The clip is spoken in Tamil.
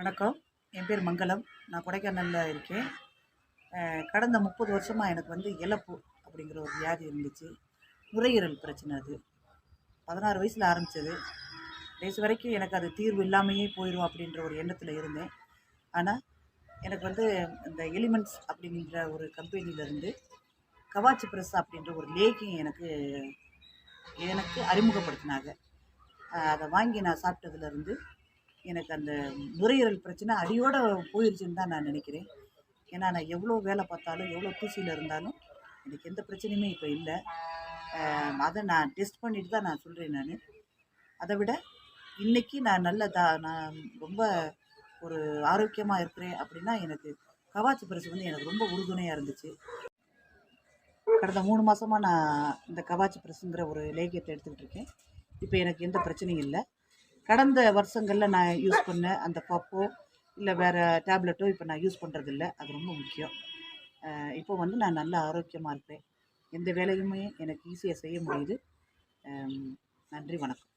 வணக்கம். என் பேர் மங்களம். நான் கொடைக்கானலில் இருக்கேன். கடந்த முப்பது வருஷமாக எனக்கு வந்து இழப்பு அப்படிங்கிற ஒரு வியாதி இருந்துச்சு. நுரையீரல் பிரச்சனை அது. பதினாறு வயசில் ஆரம்பித்தது வயசு வரைக்கும் எனக்கு அது தீர்வு இல்லாமையே போயிடும் அப்படின்ற ஒரு எண்ணத்தில் இருந்தேன். ஆனால் எனக்கு வந்து இந்த எலிமெண்ட்ஸ் அப்படிங்கிற ஒரு கம்பெனியிலேருந்து கவாச்சி ப்ரெஸ் அப்படின்ற ஒரு லேகியம் எனக்கு எனக்கு அறிமுகப்படுத்தினாங்க. அதை வாங்கி நான் சாப்பிட்டதுலேருந்து எனக்கு அந்த நுரையீரல் பிரச்சனை அடியோட போயிருச்சுன்னு தான் நான் நினைக்கிறேன். ஏன்னா நான் எவ்வளோ வேலை பார்த்தாலும் எவ்வளோ தூசியில் இருந்தாலும் எனக்கு எந்த பிரச்சனையுமே இப்போ இல்லை. அதை நான் டெஸ்ட் பண்ணிட்டு தான் நான் சொல்கிறேன் நான். அதை விட இன்னைக்கு நான் நல்ல தா நான் ரொம்ப ஒரு ஆரோக்கியமாக இருக்கிறேன் அப்படின்னா எனக்கு கவாச்சி பரிசு வந்து எனக்கு ரொம்ப உறுதுணையாக இருந்துச்சு. கடந்த மூணு மாதமாக நான் இந்த கவாச்சி பிரஸ்ங்கிற ஒரு லேகியத்தை எடுத்துக்கிட்டு இருக்கேன். இப்போ எனக்கு எந்த பிரச்சனையும் இல்லை. கடந்த வருஷங்களில் நான் யூஸ் பண்ண அந்த பப்போ இல்லை வேறு டேப்லெட்டோ இப்போ நான் யூஸ் பண்ணுறதில்ல அது ரொம்ப முக்கியம். இப்போ வந்து நான் நல்ல ஆரோக்கியமாக இருப்பேன். எந்த வேலையுமே எனக்கு ஈஸியாக செய்ய முடியுது. நன்றி வணக்கம்.